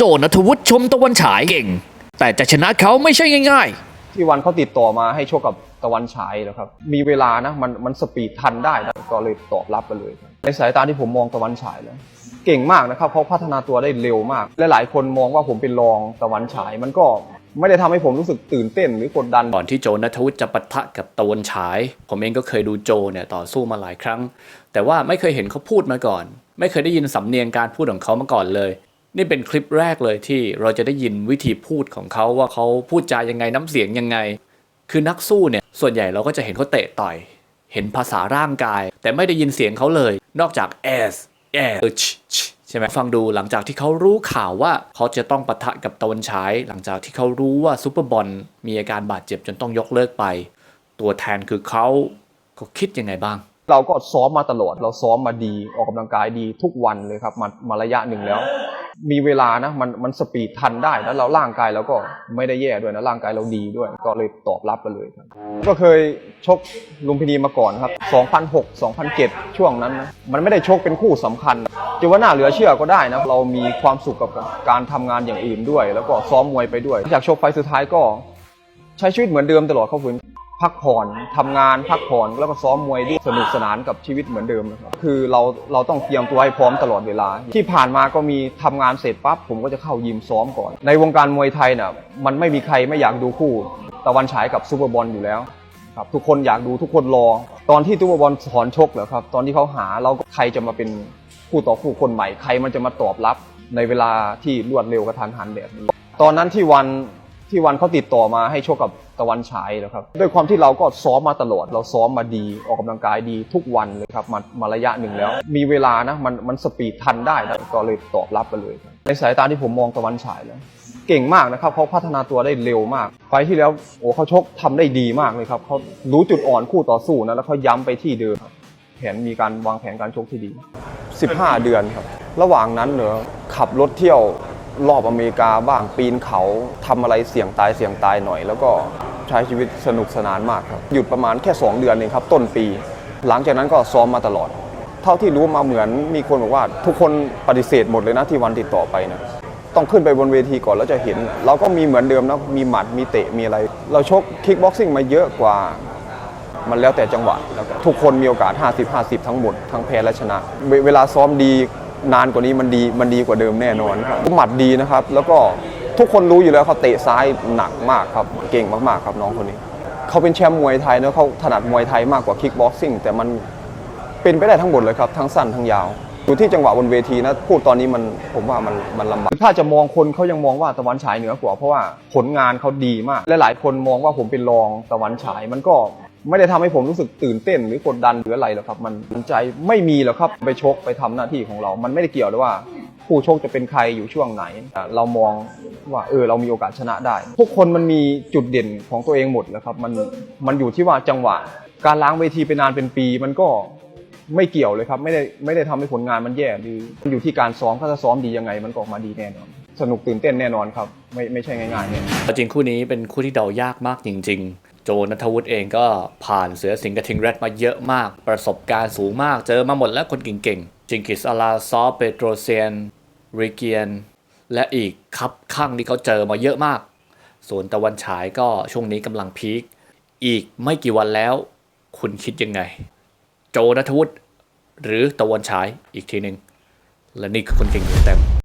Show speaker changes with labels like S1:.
S1: โจนัทวุฒิชมตะวันฉายเก่ง แต่จะชนะเขาไม่ใช่ง่าย
S2: ที่วันเขาติดต่อมาให้ชกกับตะวันฉายแล้วครับ มีเวลานะมันมันสปีดทันได้นะก็เลยตอบรับกันเลยครับในสายตาที่ผมมองตะวันฉายแล้วเก่งมากนะครับเขาพัฒนาตัวได้เร็วมาก และหลายคนมองว่าผมเป็นรองตะวันฉาย มันก็ไม่ได้ทำให้ผมรู้สึกตื่นเต้นหรือกดดัน
S1: ก่อนที่โจนัทวุฒิจะปะทะกับตะวันฉาย ผมเองก็เคยดูโจเนี่ยต่อสู้มาหลายครั้ง แต่ว่าไม่เคยเห็นเขาพูดมาก่อน ไม่เคยได้ยินสำเนียงการพูดของเขามาก่อนเลย นี่เป็นคลิปแรกเลยที่เราจะได้ยินวิธีพูดของเขาว่าเขาพูดจายังไงน้ำเสียงยังไง คือนักสู้เนี่ยส่วนใหญ่เราก็จะเห็นเขาเตะต่อย เห็นภาษาร่างกาย แต่ไม่ได้ยินเสียงเขาเลย นอกจาก s s ใช่ไหมฟังดูหลังจากที่เขารู้ข่าวว่าเขาจะต้องปะทะกับตะวันฉาย หลังจากที่เขารู้ว่าซูเปอร์บอลมีอาการบาดเจ็บจนต้องยกเลิกไป ตัวแทนคือเขาเขาคิดยังไงบ้าง
S2: เราก็ซ้อมมาตลอด เราซ้อมมาดีออกกำลังกายดีทุกวันเลยครับมามาระยะหนึ่งแล้ว มีเวลานะมันมันสปีดทันได้แล้วเราร่างกายเราก็ไม่ได้แย่ด้วยนะร่างกายเราดีด้วย ก็เลยตอบรับกันเลยครับ ก็เคยชกลุมพินีมาก่อนครับ 2006 2007 ช่วงนั้นนะมันไม่ได้ชกเป็นคู่สำคัญจะว่าน่าเหลือเชื่อก็ได้นะเรามีความสุขกับการทำงานอย่างอื่นด้วย แล้วก็ซ้อมมวยไปด้วยจากชกไฟสุดท้ายก็ ใช้ชีวิตเหมือนเดิมตลอดเข้าฝืน พักผ่อนทำงานพักผ่อนแล้วก็ซ้อมมวยด้วยสนุกสนานกับชีวิตเหมือนเดิมนะครับคือเราเราต้องเตรียมตัวให้พร้อมตลอดเวลา ที่ผ่านมาก็มีทำงานเสร็จปั๊บผมก็จะเข้ายิมซ้อมก่อน ในวงการมวยไทยน่ะมันไม่มีใครไม่อยากดูคู่ ตะวันฉายกับซูเปอร์บอลอยู่แล้วครับทุกคนอยากดูทุกคนรอ ตอนที่ซูเปอร์บอลถอนชกเหรอครับตอนที่เขาหาเราก็ใครจะมาเป็นคู่ต่อคู่คนใหม่ใครมันจะมาตอบรับในเวลาที่รวดเร็วกระทันหันแบบนี้ตอนนั้นที่วัน ที่วันเขาติดต่อมาให้โชกกับตะวันฉายแล้วครับ ด้วยความที่เราก็ซ้อมมาตลอด เราซ้อมมาดีออกกำลังกายดีทุกวันเลยครับมามาระยะหนึ่งแล้ว มีเวลานะมันมันสปีดทันได้นะก็เลยตอบรับกันเลย ในสายตาที่ผมมองตะวันฉายแล้วเก่งมากนะครับเขาพัฒนาตัวได้เร็วมาก ไฟที่แล้วโอ้เขาชกทำได้ดีมากเลยครับเขารู้จุดอ่อนคู่ต่อสู้นะแล้วเขาย้ำไปที่เดิมแผนมีการวางแผนการชกที่ดี 15 เดือนครับ ระหว่างนั้นเหรอขับรถเที่ยว รอบอเมริกาบ้างปีนเขาทำอะไรเสี่ยงตายเสี่ยงตายหน่อย แล้วก็ใช้ชีวิตสนุกสนานมากครับ หยุดประมาณแค่ 2 เดือนเองครับ ต้นปี หลังจากนั้นก็ซ้อมมาตลอด เท่าที่รู้มาเหมือนมีคนบอกว่า ทุกคนปฏิเสธหมดเลยนะที่วันติดต่อไปนะต้องขึ้นไปบนเวทีก่อนแล้วจะเห็น เราก็มีเหมือนเดิมนะมีหมัดมีเตะมีอะไร เราชกคิกบ็อกซิ่งมาเยอะกว่ามันแล้วแต่จังหวะแล้วทุกคนมีโอกาส 50 50 ทั้งหมดทั้งแพ้และชนะ เวเวลาซ้อมดี นานกว่านี้มันดีมันดีกว่าเดิมแน่นอนครับหมัดดีนะครับ แล้วก็ทุกคนรู้อยู่แล้วเขาเตะซ้ายหนักมากครับ เก่งมากๆครับน้องคนนี้ เขาเป็นแชมป์มวยไทยเนะเขาถนัดมวยไทยมากกว่าคิกบ็อกซิ่งแต่มันเป็นไปได้ทั้งหมดเลยครับ ทั้งสั้นทั้งยาวอยู่ที่จังหวะบนเวทีนะพูดตอนนี้มันผมว่ามันมันลำบากถ้าจะมองคนเขายังมองว่าตะวันฉายเหนือกว่าเพราะว่าผลงานเขาดีมาก และหลายคนมองว่าผมเป็นรองตะวันฉายมันก็ ไม่ได้ทำให้ผมรู้สึกตื่นเต้นหรือกดดันหรืออะไรหรอกครับมันใจไม่มีหรอกครับไปชกไปทำหน้าที่ของเรา มันไม่ได้เกี่ยวเลยว่า ผู้ชกจะเป็นใครอยู่ช่วงไหน เรามองว่าเออเรามีโอกาสชนะได้ ทุกคนมันมีจุดเด่นของตัวเองหมดแล้วครับมันมันอยู่ที่ว่าจังหวะ การล้างเวทีไปนานเป็นปี มันก็ไม่เกี่ยวเลยครับไม่ได้ไม่ได้ทำให้ผลงานมันแย่หรือมันอยู่ที่การซ้อมถ้าจะซ้อมดียังไง มันก็ออกมาดีแน่นอนสนุกตื่นเต้นแน่นอนครับ ไม่ไม่ใช่ง่ายๆเนี่ย
S1: จริงคู่นี้เป็นคู่ที่เดายากมากจริง ๆ โจนัทวุฒิเองก็ผ่านเสือสิงห์กระทิงแรดมาเยอะมาก ประสบการณ์สูงมากเจอมาหมดแล้วคนเก่งๆ จิงกิสอาลาซอเปโตรเซียนริเกียน และอีกครับข้างที่เขาเจอมาเยอะมาก ส่วนตะวันฉายก็ช่วงนี้กำลังพีคอีกไม่กี่วันแล้ว คุณคิดยังไง โจนัทวุฒิหรือตะวันฉายอีกทีหนึ่งและนี่คือคนเก่งเต็ม